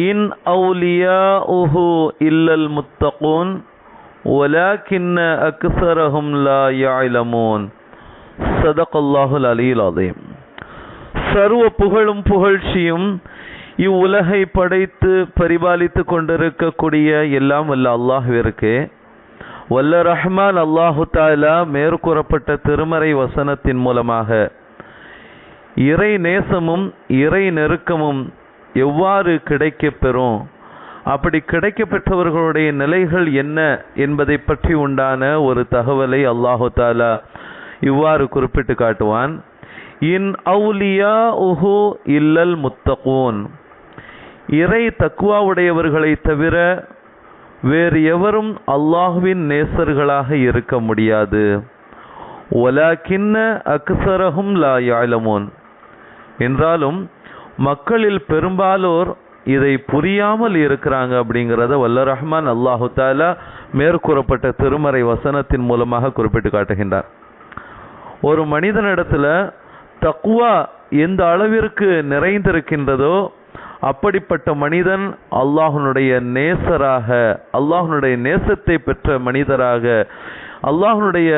இன் அவுலியாஹு இல்லல் முத்தகூன் ஒலாக்கின்ன அக்சரஹும் லா யாயிலமோன் சதகல்லாஹுல் அலியில் அதயம் சர்வ புகழும் புகழ்ச்சியும் இவ்வுலகை படைத்து பரிபாலித்து கொண்டிருக்கக்கூடிய எல்லாம் வல்ல அல்லாஹுவிற்கு. வல்ல ரஹ்மான் அல்லாஹு தாலா மேற்கூறப்பட்ட திருமறை வசனத்தின் மூலமாக இறை நேசமும் இறை நெருக்கமும் எவ்வாறு கிடைக்கப் பெறும்? அப்படி கிடைக்கப்பெற்றவர்களுடைய நிலைகள் என்ன என்பதை பற்றி உண்டான ஒரு தகவலை அல்லாஹு தாலா இவ்வாறு குறிப்பிட்டு காட்டுவான். இன் அவுலியா உஹு இல்லல் முத்தகூன். இறை தக்குவாவுடையவர்களை தவிர வேறு எவரும் அல்லாஹுவின் நேசர்களாக இருக்க முடியாது. ஒலா கின்ன அக்சரஹும் லா யாழமோன் என்றாலும் மக்களில் பெரும்பாலோர் இதை புரியாமல் இருக்கிறாங்க அப்படிங்கிறத வல்ல ரஹ்மான் அல்லாஹு தாலா மேற்கூறப்பட்ட திருமறை வசனத்தின் மூலமாக குறிப்பிட்டு காட்டுகின்றார். ஒரு மனிதனிடத்தில் தக்குவா எந்த அளவிற்கு நிறைந்திருக்கின்றதோ அப்படிப்பட்ட மனிதன் அல்லாஹனுடைய நேசராக அல்லாஹனுடைய நேசத்தை பெற்ற மனிதராக அல்லாஹனுடைய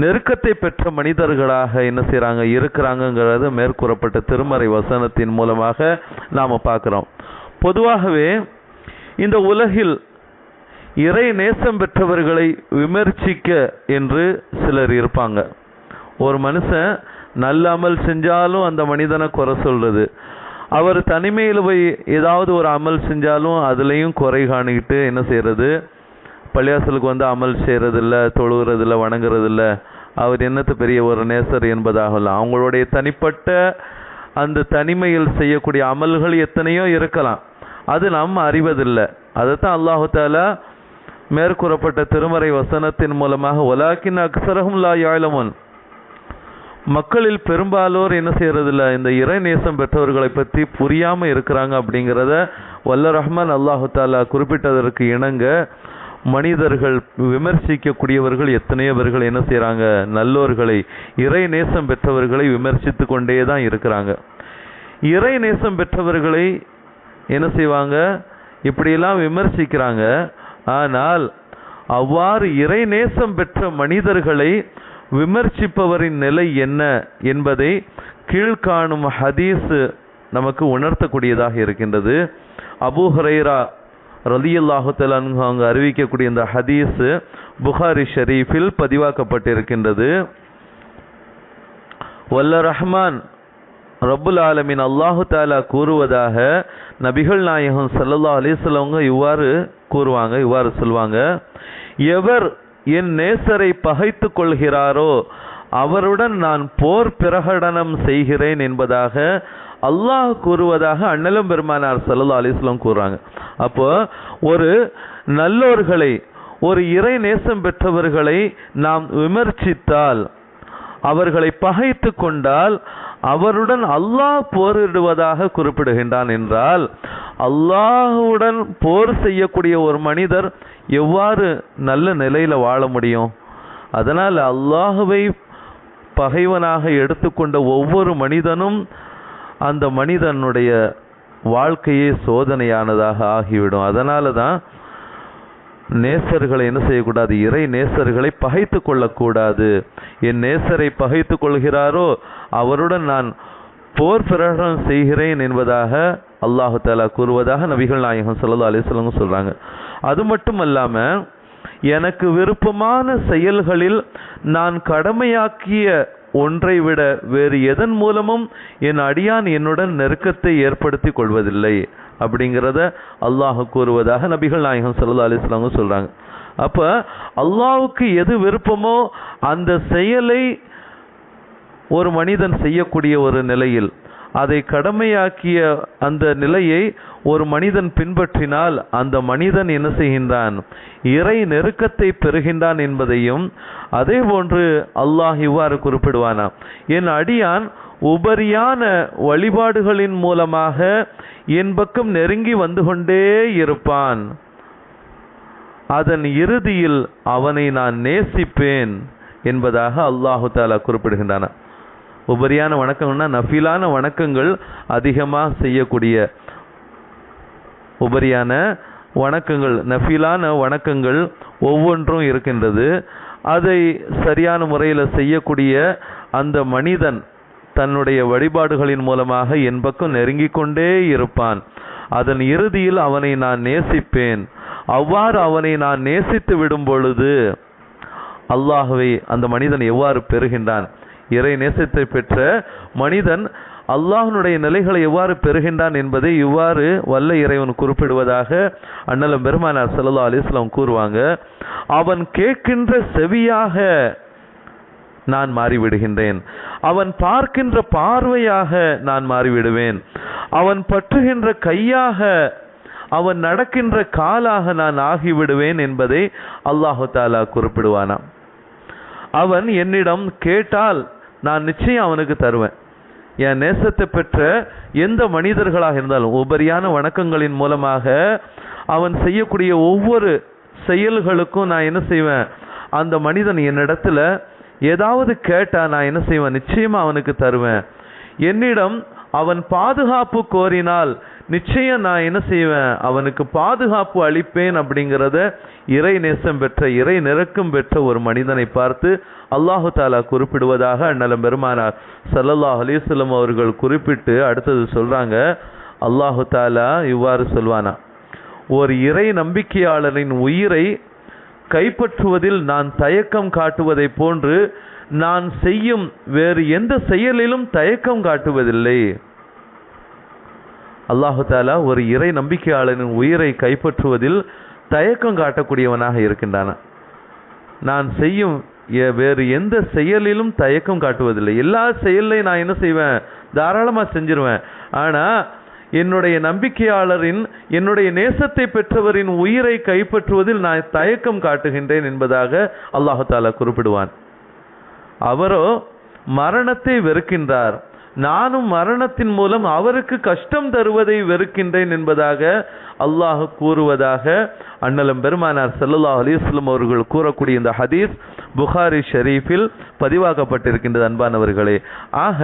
நெருக்கத்தை பெற்ற மனிதர்களாக என்ன செய்கிறாங்க இருக்கிறாங்கங்கிறது மேற்கூறப்பட்ட திருமறை வசனத்தின் மூலமாக நாம் பார்க்குறோம். பொதுவாகவே இந்த உலகில் இறை நேசம் பெற்றவர்களை விமர்சிக்க என்று சிலர் இருப்பாங்க. ஒரு மனுஷன் நல்ல அமல் செஞ்சாலும் அந்த மனிதனை குறை சொல்றது. அவர் தனிமையில் போய் ஏதாவது ஒரு அமல் செஞ்சாலும் அதுலேயும் குறை காணிக்கிட்டு என்ன செய்கிறது பள்ளியாசலுக்கு வந்து அமல் செய்கிறதில்ல தொழுகிறதில்ல வணங்குறதில்ல. அவர் என்னத்து பெரிய ஒரு நேசர் என்பதாகலாம். அவங்களுடைய தனிப்பட்ட அந்த தனிமையில் செய்யக்கூடிய அமல்கள் எத்தனையோ இருக்கலாம். அது நாம் அறிவதில்லை. அதைத்தான் அல்லாஹால மேற்கூறப்பட்ட திருமறை வசனத்தின் மூலமாக ஒலாக்கின் அக்சரகும் லா யாழமன் மக்களில் பெரும்பாலோர் என்ன செய்யறதில்ல இந்த இறை நேசம் பெற்றவர்களை பற்றி புரியாமல் இருக்கிறாங்க அப்படிங்கிறத வல்ல ரஹ்மான் அல்லாஹு தாலா குறிப்பிட்டதற்கு இணங்க மனிதர்கள் விமர்சிக்கக்கூடியவர்கள் எத்தனையோ பேர்கள் என்ன செய்கிறாங்க நல்லோர்களை இறை நேசம் பெற்றவர்களை விமர்சித்து கொண்டே தான் இருக்கிறாங்க. இறை நேசம் பெற்றவர்களை என்ன செய்வாங்க? இப்படியெல்லாம் விமர்சிக்கிறாங்க. ஆனால் அவ்வாறு இறை நேசம் பெற்ற மனிதர்களை விமர்சிப்பவரின் நிலை என்ன என்பதை கீழ்காணும் ஹதீஸ் நமக்கு உணர்த்தக்கூடியதாக இருக்கின்றது. அபூ ஹரைரா ரலியல்லாஹு அவங்க அறிவிக்கக்கூடிய இந்த ஹதீஸ் புகாரி ஷரீஃபில் பதிவாக்கப்பட்டிருக்கின்றது. வல்ல ரஹ்மான் ரபுல் ஆலமின் அல்லாஹு தாலா கூறுவதாக நபிகள் நாயகம் சல்லல்லா அலிஸ்லவங்க இவ்வாறு கூறுவாங்க இவ்வாறு சொல்வாங்க. எவர் என் நேசரை பகைத்து கொள்கிறாரோ அவருடன் நான் போர் பிரகடனம் செய்கிறேன் என்பதாக அல்லாஹ் கூறுவதாக அண்ணலும் பெருமானார் சல்லா அலிஸ்லாம் கூறுறாங்க. அப்போ ஒரு நல்லோர்களை ஒரு இறை நேசம் பெற்றவர்களை நாம் விமர்சித்தால் அவர்களை பகைத்து கொண்டால் அவருடன் அல்லாஹ் போரிடுவதாக குறிப்பிடுகின்றான் என்றால் அல்லாஹுடன் போர் செய்யக்கூடிய ஒரு மனிதர் எவ்வாறு நல்ல நிலையில வாழ முடியும்? அதனால் அல்லாஹுவை பகைவனாக எடுத்துக்கொண்ட ஒவ்வொரு மனிதனும் அந்த மனிதனுடைய வாழ்க்கையே சோதனையானதாக ஆகிவிடும். அதனால தான் நேசர்களை என்ன செய்யக்கூடாது? இறை நேசர்களை பகைத்து கொள்ளக்கூடாது. என் நேசரை பகைத்து கொள்கிறாரோ அவருடன் நான் போர் பிரகடனம் செய்கிறேன் என்பதாக அல்லாஹு தாலா கூறுவதாக நபிகள் நாயகம் சல்லா அலிஸ்லங்க சொல்கிறாங்க அது மட்டும் அல்லாமல் எனக்கு விருப்பமான செயல்களில் நான் கடமையாக்கிய ஒன்றை விட வேறு எதன் மூலமும் என் அடியான் என்னுடன் நெருக்கத்தை ஏற்படுத்தி கொள்வதில்லை அப்படிங்கிறத அல்லாஹ் கூறுவதாக நபிகள் நாயகம் சல்லா அலிஸ்லாங்க சொல்கிறாங்க அப்போ அல்லாவுக்கு எது விருப்பமோ அந்த செயலை ஒரு மனிதன் செய்யக்கூடிய ஒரு நிலையில் அதை கடமையாக்கிய அந்த நிலையை ஒரு மனிதன் பின்பற்றினால் அந்த மனிதன் என்ன செய்கின்றான்? இறை நெருக்கத்தை பெறுகின்றான் என்பதையும் அதே போன்று அல்லாஹ் இவ்வாறு குறிப்பிடுவானா? என் அடியான் உபரியான வழிபாடுகளின் மூலமாக என் பக்கம் நெருங்கி வந்து கொண்டே இருப்பான். அதன் இறுதியில் அவனை நான் நேசிப்பேன் என்பதாக அல்லாஹு தாலா குறிப்பிடுகின்றன? உபரியான வணக்கங்கள்னா நஃபிலான வணக்கங்கள் அதிகமாக செய்யக்கூடிய உபரியான வணக்கங்கள் நஃபிலான வணக்கங்கள் ஒவ்வொன்றும் இருக்கின்றது. அதை சரியான முறையில் செய்யக்கூடிய அந்த மனிதன் தன்னுடைய வழிபாடுகளின் மூலமாக என் பக்கம் நெருங்கிக் கொண்டே இருப்பான். அதன் இறுதியில் அவனை நான் நேசிப்பேன். அவ்வாறு அவனை நான் நேசித்து விடும் பொழுது அல்லாஹுவை அந்த மனிதன் எவ்வாறு பெறுகின்றான்? இறை நேசத்தை பெற்ற மனிதன் அல்லாஹ்னுடைய நிலைகளை எவ்வாறு பெறுகின்றான் என்பதை இவ்வாறு வல்ல இறைவன் குறிப்பிடுவதாக அண்ணலம் பெருமானார் சல்லா அலிஸ்லாம் கூறுவாங்க. அவன் கேட்கின்ற செவியாக நான் மாறிவிடுகின்றேன். அவன் பார்க்கின்ற பார்வையாக நான் மாறிவிடுவேன். அவன் பற்றுகின்ற கையாக அவன் நடக்கின்ற காலாக நான் ஆகிவிடுவேன் என்பதை அல்லாஹு தாலா குறிப்பிடுவானாம். அவன் என்னிடம் கேட்டால் நான் நிச்சயம் அவனுக்கு தருவேன். என் நேசத்தை பெற்ற எந்த மனிதர்களாக இருந்தாலும் உபரியான வணக்கங்களின் மூலமாக அவன் செய்யக்கூடிய ஒவ்வொரு செயல்களுக்கும் நான் என்ன செய்வேன்? அந்த மனிதன் என்னிடத்துல ஏதாவது கேட்டால் நான் என்ன செய்வேன்? நிச்சயமாக அவனுக்கு தருவேன். என்னிடம் அவன் பாதுகாப்பு கோரினால் நிச்சயம் நான் என்ன செய்வேன்? அவனுக்கு பாதுகாப்பு அளிப்பேன் அப்படிங்கிறத இறை நேசம் பெற்ற இறை நெருக்கம் பெற்ற ஒரு மனிதனை பார்த்து அல்லாஹு தாலா குறிப்பிடுவதாக அண்ணலம் பெருமானார் சல்லல்லாஹ் அலிஸ்லம் அவர்கள் குறிப்பிட்டு அடுத்தது சொல்றாங்க. அல்லாஹு தாலா இவ்வாறு சொல்வானா ஒரு இறை நம்பிக்கையாளரின் உயிரை கைப்பற்றுவதில் நான் தயக்கம் காட்டுவதைப் போன்று நான் செய்யும் வேறு எந்த செயலிலும் தயக்கம் காட்டுவதில்லை. அல்லாஹு தாலா ஒரு இறை நம்பிக்கையாளரின் உயிரை கைப்பற்றுவதில் தயக்கம் காட்டக்கூடியவனாக இருக்கின்றான. நான் செய்யும் வேறு எந்த செயலிலும் தயக்கம் காட்டுவதில்லை. எல்லா செயல்லையும் நான் என்ன செய்வேன்? தாராளமாக செஞ்சிருவேன். ஆனால் என்னுடைய நம்பிக்கையாளரின் என்னுடைய நேசத்தை பெற்றவரின் உயிரை கைப்பற்றுவதில் நான் தயக்கம் காட்டுகின்றேன் என்பதாக அல்லாஹு தாலா குறிப்பிடுவான். அவரோ மரணத்தை வெறுக்கின்றார். நானும் மரணத்தின் மூலம் அவருக்கு கஷ்டம் தருவதை வெறுக்கின்றேன் என்பதாக அல்லாஹ் கூறுவதாக அண்ணலம் பெருமானார் ஸல்லல்லாஹு அலிஸ்லம் அவர்கள் கூறக்கூடிய இந்த ஹதீஸ் புகாரி ஷெரீஃபில் பதிவாக்கப்பட்டிருக்கின்றது அன்பானவர்களே. ஆக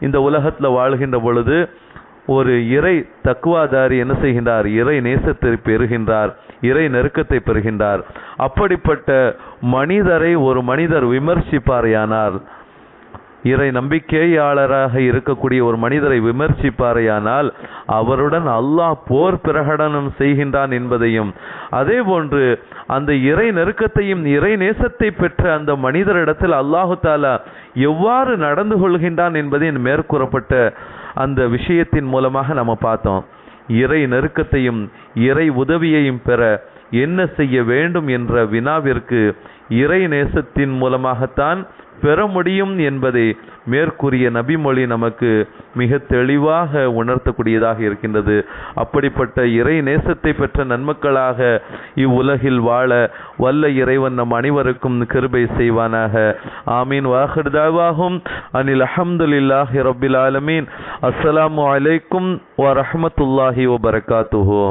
இந்த உலகத்தில் வாழ்கின்ற பொழுது ஒரு இறை தக்குவாதாரி என்ன செய்கின்றார்? இறை நேசத்தை பெறுகின்றார் இறை நெருக்கத்தை பெறுகின்றார். அப்படிப்பட்ட மனிதரை ஒரு மனிதர் விமர்சிப்பாரையானால் இறை நம்பிக்கையாளராக இருக்கக்கூடிய ஒரு மனிதரை விமர்சிப்பாரையானால் அவருடன் அல்லாஹ் போர் பிரகடனம் செய்கின்றான் என்பதையும் அதே போன்று அந்த இறை நெருக்கத்தையும் இறை நேசத்தை பெற்ற அந்த மனிதரிடத்தில் அல்லாஹு தாலா எவ்வாறு நடந்து கொள்கின்றான் என்பதையும் மேற்கூறப்பட்ட அந்த விஷயத்தின் மூலமாக நம்ம பார்த்தோம். இறை நெருக்கத்தையும் இறை உதவியையும் பெற என்ன செய்ய வேண்டும் என்ற வினாவிற்கு இறை நேசத்தின் மூலமாகத்தான் பெற முடியும் என்பதை மேற்கூறிய நபிமொழி நமக்கு மிக தெளிவாக உணர்த்தக்கூடியதாக இருக்கின்றது. அப்படிப்பட்ட இறை நேசத்தை பெற்ற நன்மக்களாக இவ்வுலகில் வாழ வல்ல இறைவன் நம் அனைவருக்கும் கிருபை செய்வானாக. ஆமீன். வாஹிர்தாவாகும் அனில் அஹமதுல்லாஹி ரபில் ஆலமீன். அஸ்ஸலாமு அலைக்கும் வ வபரகாத்துஹோ